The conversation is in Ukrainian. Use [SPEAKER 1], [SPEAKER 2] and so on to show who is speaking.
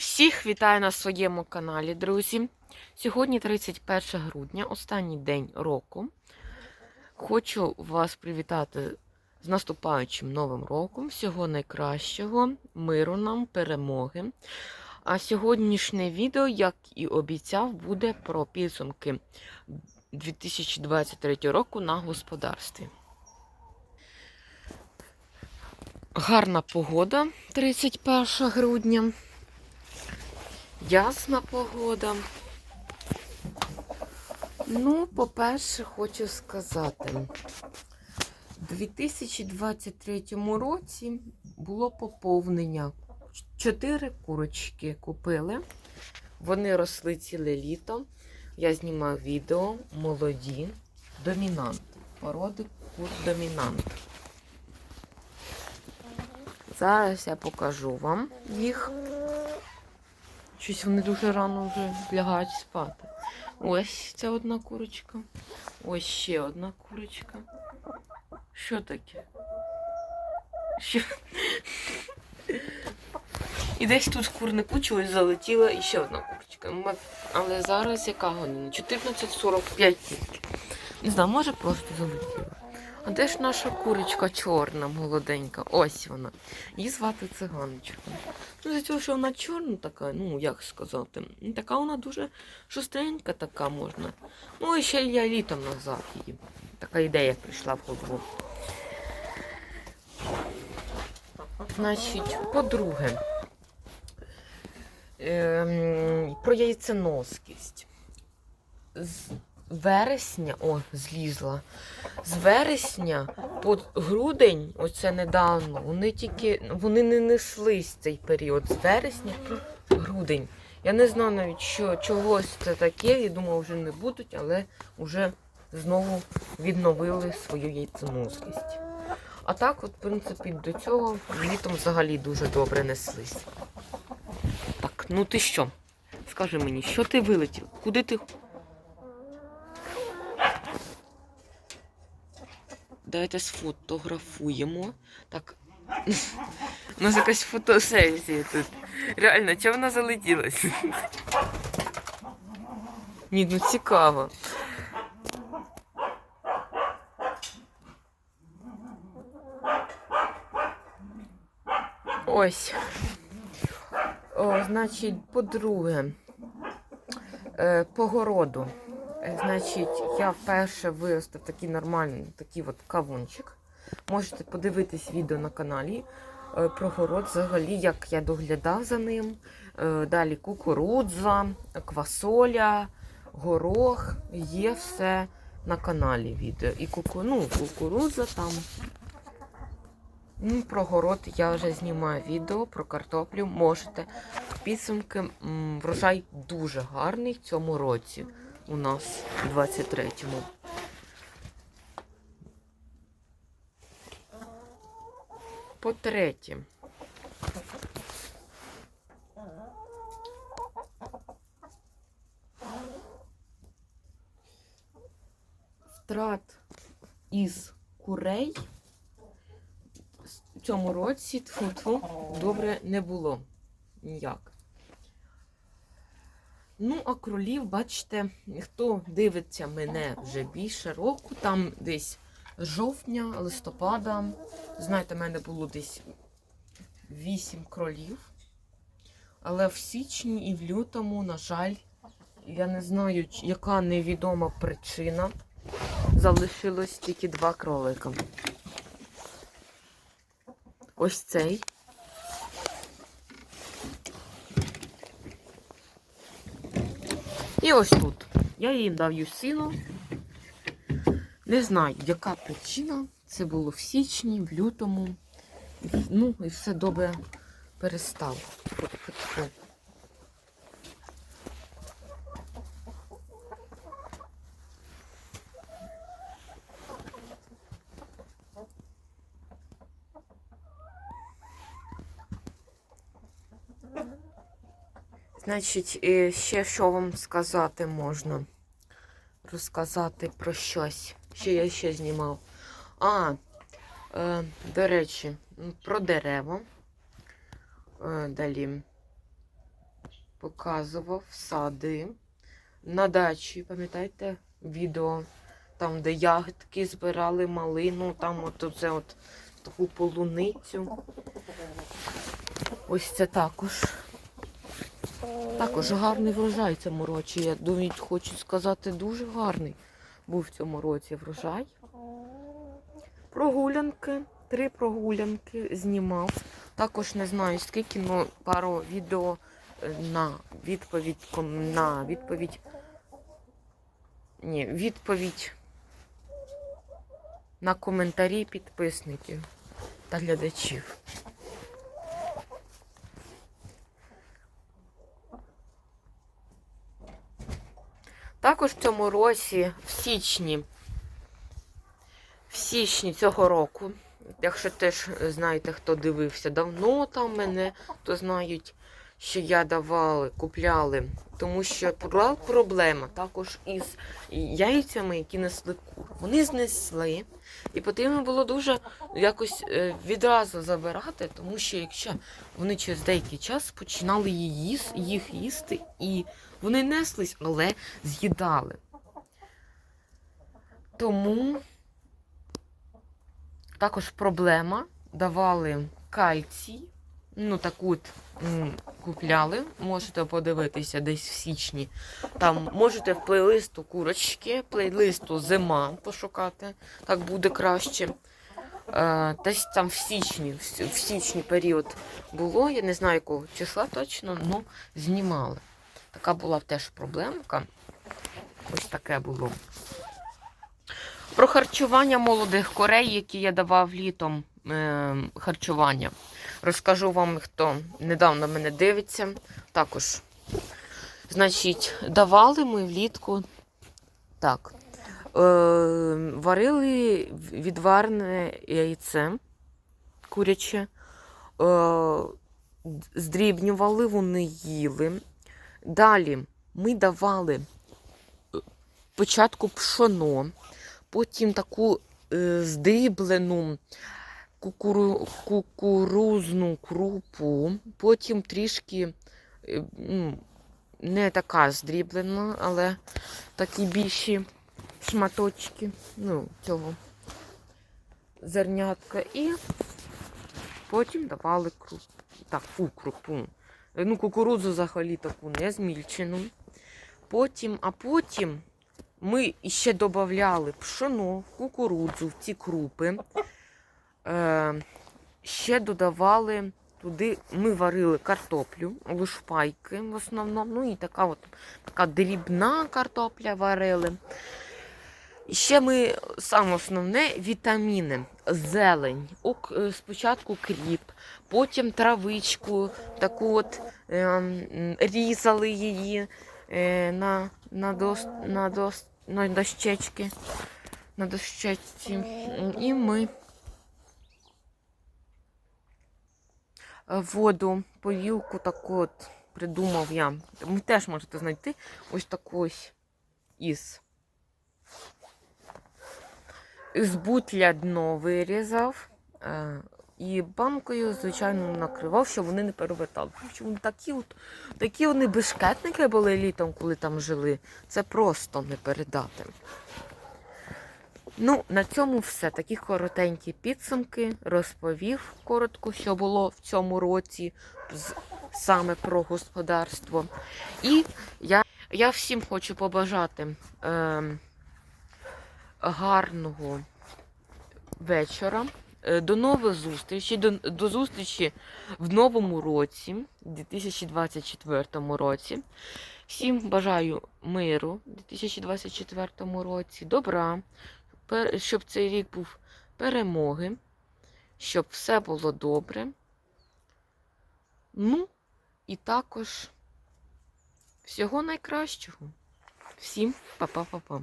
[SPEAKER 1] Всіх вітаю на своєму каналі, друзі. Сьогодні 31 грудня, останній день року. Хочу вас привітати з наступаючим новим роком. Всього найкращого, миру нам, перемоги. А сьогоднішнє відео, як і обіцяв, буде про підсумки 2023 року на господарстві. Гарна погода 31 грудня. Ясна погода. Ну, по-перше, хочу сказати, у 2023 році було поповнення. Чотири курочки купили. Вони росли ціле літо. Я знімав відео молоді, домінант. Породи кур домінант. Зараз я покажу вам їх. Щось вони дуже рано вже лягають спати. Ось ця одна курочка. Ось ще одна курочка. Що таке? Що? І десь тут в курнику чогось залетіла і ще одна курочка. Але зараз яка година? 14.45 тільки. Не знаю, може просто залетіла. А де ж наша курочка чорна, молоденька? Ось вона. Її звати циганочка. Ну, за цього, що вона чорна така, ну як сказати, така вона дуже шустренька така можна. Ну і ще я літом назад її. Така ідея прийшла в голову. Значить, по-друге, ем, про яйценоскість. Вересня, о, злізла. З вересня по грудень, оце недавно, вони тільки вони не неслись цей період. З вересня по грудень. Я не знаю навіть, що чогось це таке. Я думав, вже не будуть, але вже знову відновили свою яйценоскість. А так, от, в принципі, до цього літом взагалі дуже добре неслись. Так, ну ти що? Скажи мені, що ти вилетів? Куди ти Давайте сфотографуємо. Так. У нас якась фотосесія тут. Реально, чого вона залетілась? Ні, ну цікаво. Ось. О, значить, по-друге, е, по городу. Е, Значить, я вперше виростив такий нормальний такий от кавунчик. Можете подивитись відео на каналі е, про город взагалі, як я доглядав за ним. Е, Далі кукурудза, квасоля, горох. Є все на каналі відео. І куку... ну, кукурудза там. Ну, про город я вже знімаю відео, про картоплю. Можете. Підсумки врожай дуже гарний в цьому році у нас у 23-му. По-третє, втрат із курей в цьому році тьфу-тьфу, добре не було ніяк. Ну, а кролів, бачите, хто дивиться мене вже більше року, там десь жовтня, листопада. Знаєте, в мене було десь 8 кролів. Але в січні і в лютому, на жаль, я не знаю, яка невідома причина. Залишилось тільки два кролика. Ось цей. І ось тут. Я їм дав юсину. Не знаю, яка причина. Це було в січні, в лютому. Ну, і все добре перестало. Значить, е, ще що вам сказати можна? Розказати про щось. Що я ще знімав? А, е, до речі, про дерева. Е, далі. показував сади на дачі. Пам'ятаєте відео, там, де ягодки збирали малину, там от оце от таку полуницю. Ось це також. Також гарний врожай цьому році. Я навіть хочу сказати, дуже гарний був в цьому році врожай. Прогулянки, три прогулянки знімав. Також не знаю скільки, але пару відео е, на відповідь на відповідь. Ні, відповідь на коментарі підписників та глядачів. Також в цьому році, в січні, в січні цього року, якщо теж знаєте, хто дивився давно там мене, то знають, що я давали, купляли. Тому що була проблема також із яйцями, які несли кур. Вони знесли, і потрібно було дуже якось е, відразу забирати, тому що якщо вони через деякий час починали їх їсти, і вони неслись, але з'їдали. Тому також проблема. Давали кальцій. Ну, таку от купляли. Можете подивитися десь в січні. Там можете в плейлисту курочки, плейлисту зима пошукати. Так буде краще. Е, десь там в січні, в січні період було, я не знаю якого числа точно, але знімали. Така була теж проблемка. Ось таке було. Про харчування молодих корей, які я давав літом е, харчування. Розкажу вам, хто недавно мене дивиться. Також. Значить, давали ми влітку. Так. Е, варили відварне яйце куряче. Е, здрібнювали, вони їли. Далі ми давали е, спочатку пшоно, потім таку е, здріблену кукуру, кукурузну крупу, потім трішки е, ну, не така здріблена, але такі більші шматочки ну, цього зернятка. І потім давали крупу. Таку крупу. Ну, кукурудзу взагалі таку не змільчену. Потім, а потім ми ще додавали пшоно в кукурудзу, в ці крупи. Е, ще додавали туди, ми варили картоплю, лушпайки в основному. Ну і така от така дрібна картопля варили. Ще ми саме основне вітаміни, зелень. Е, Спочатку кріп, потім травичку, таку от е, різали її е, на, на, дос, на, дос, на дощечки. На дощечці. І ми е, воду, поїлку таку от придумав я. Ви теж можете знайти ось таку ось із. З бутля дно вирізав е, і банкою, звичайно, накривав, щоб вони не перевертали. Такі, от, такі вони бешкетники були літом, коли там жили. Це просто не передати. Ну, на цьому все. Такі коротенькі підсумки розповів коротко, що було в цьому році саме про господарство. І я, я всім хочу побажати. Е, гарного вечора. Е, До нових зустрічей, до, до зустрічі в новому році, 2024 році. Всім бажаю миру у 2024 році, добра, щоб цей рік був перемоги, щоб все було добре. Ну, і також всього найкращого. Всім па-па-па-па.